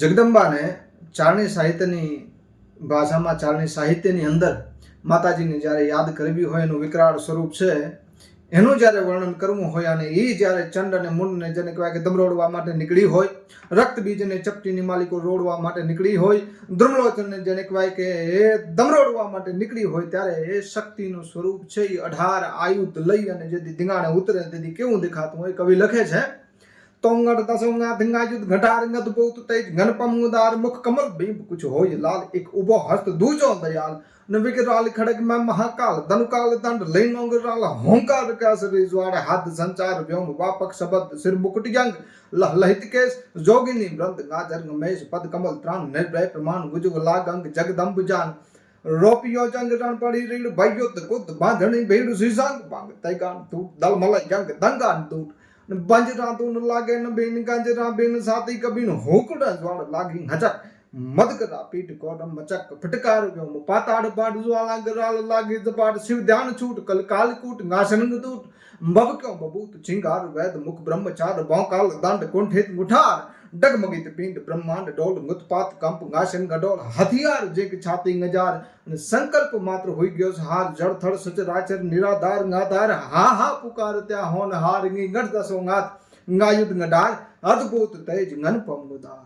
જગદંબાને ચારણી સાહિત્યની ભાષામાં ચારણી સાહિત્યની અંદર માતાજીને જ્યારે યાદ કરવી હોય એનું વિકરાળ સ્વરૂપ છે, એનું જ્યારે વર્ણન કરવું હોય અને એ જ્યારે ચંડ અને મૂળને જેને કહેવાય કે દમરોડવા માટે નીકળી હોય, રક્ત બીજને ચપટીની માલિકો રોડવા માટે નીકળી હોય દ્રુમલોચનને જેને કહેવાય કે એ દમરોડવા માટે નીકળી હોય, ત્યારે એ શક્તિનું સ્વરૂપ છે એ અઢાર આયુત લઈ અને જેથી ધીંગાણે ઉતરે, તેથી કેવું દેખાતું હોય કવિ લખે છે. તોંગડ તસોંગા ધીંગાજુદ ઘટાર ગદ પોત તેજ ગણપમ ઉદાર મુખ કમલ બીબ કુછ હોય લાલ. એક ઊભો હસ્ત દૂજો દયાલ. ને વિકરાલ ખડગમાં મહાકાલ, ધનુકાલ દંડ લઈને રાલ, હોંકાર કાસરી જ્વાળે હાથ સંચાર, વ્યોમ વાપક શબદ, સિર મુકુટ જંગ લહ લહિત કેસ, જોગિની વૃંદ, ગાજર ગમેશ, પદ કમલ ત્રાણ, નિર્ભય પ્રમાણ ગુજુગ લાગંગ, જગદંબ જાન. રોપિયો જંગ રણ પડી રીડ, ભયુત કુદ, બાંધણી ભીડ સિસાંગ ભાંગ તૈગાન તૂટ દલ મલય જંગ દંગાન તૂટ ને બંજરા તું લાગે ન બેન ગંજરા બેન સાતી કબીન હોકડા જ્વાળ લાગી હચક મદકરા પીઠ કોડમ મચક ફટકાર ગયો પાતાડ પાડ જ્વાલા ગરાલ લાગી જપાડ શિવ ધ્યાન છૂટ કલ કાલકૂટ નાશનંગ દૂટ બબક્યો બબૂત ચિંગાર વેદ મુખ બ્રહ્મચાર ભોંકાલ દંડ કુંઠિત મુઠાર ડગમગિત પિંડ બ્રહ્માંડ ડોલ મુતપાત કંપ ગાશન ગડોલ હથિયાર જે છાતી ગજાર અને સંકલ્પ માત્ર હોઈ ગયો છે હાર જળથળ સચરાચર નિરાધાર ગાધાર હા હા પુકાર ત્યાં હોન હાર ગી ગઢ દસો ગાત ગાયુદ ગડાર અદભુત તેજ ગણપમ મુદાર